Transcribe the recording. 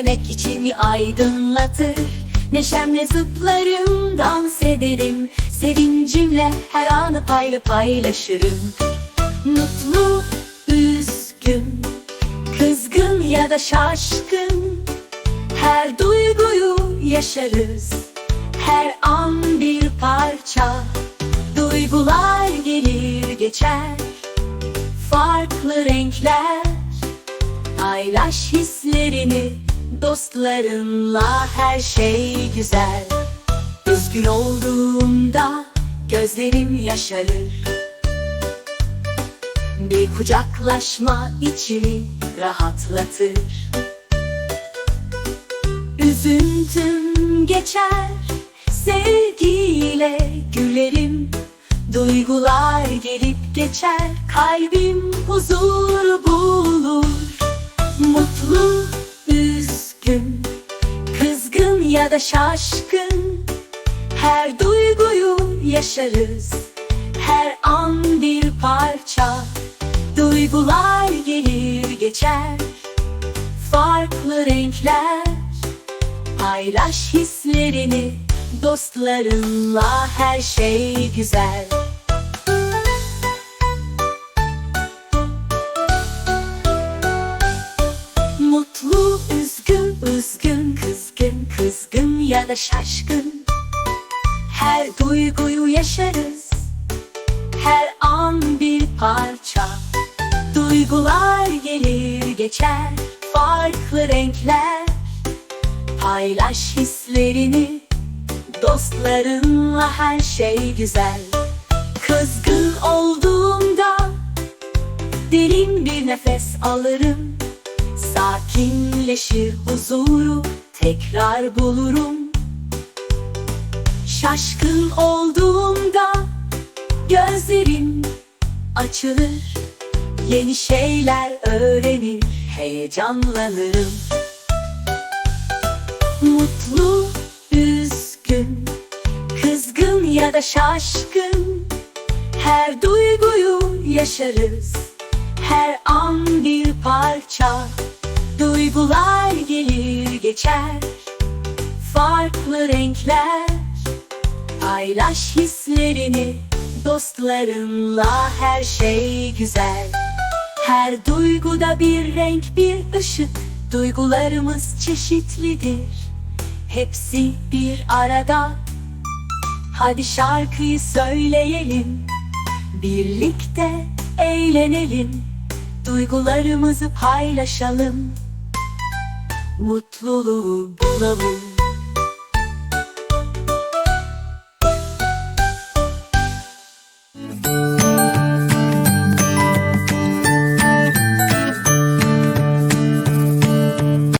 Gülümsemek içimi aydınlatır. Neşemle zıplarım, dans ederim. Sevincimle her anı payla paylaşırım. Mutlu, üzgün, kızgın ya da şaşkın. Her duyguyu yaşarız. Her an bir parça. Duygular gelir geçer. Farklı renkler. Paylaş hislerini Dostlarınla her şey güzel. Üzgün olduğumda Gözlerim yaşarır. Bir kucaklaşma içimi rahatlatır. Üzüntüm geçer Sevgiyle gülerim. Duygular gelip geçer Kalbim huzur ya da şaşkın. Her duyguyu yaşarız. Her an bir parça. Duygular gelir geçer. Farklı renkler. Paylaş hislerini. Dostlarınla her şey güzel da şaşkın. Her duyguyu yaşarız. Her an bir parça. Duygular gelir geçer Farklı renkler. Paylaş hislerini Dostlarınla her şey güzel. Kızgın olduğumda Derin bir nefes alırım. Sakinleşir huzuru Tekrar bulurum Şaşkın olduğumda Gözlerim açılır. Yeni şeyler öğrenir Heyecanlanırım. Mutlu, üzgün, kızgın ya da şaşkın. Her duyguyu yaşarız. Her an bir parça. Duygular gelir geçer. Farklı renkler Paylaş hislerini Dostlarınla her şey güzel. Her duyguda bir renk bir ışık Duygularımız çeşitlidir. Hepsi bir arada. Hadi şarkıyı söyleyelim Birlikte eğlenelim Duygularımızı paylaşalım. Mutluluğu bulalım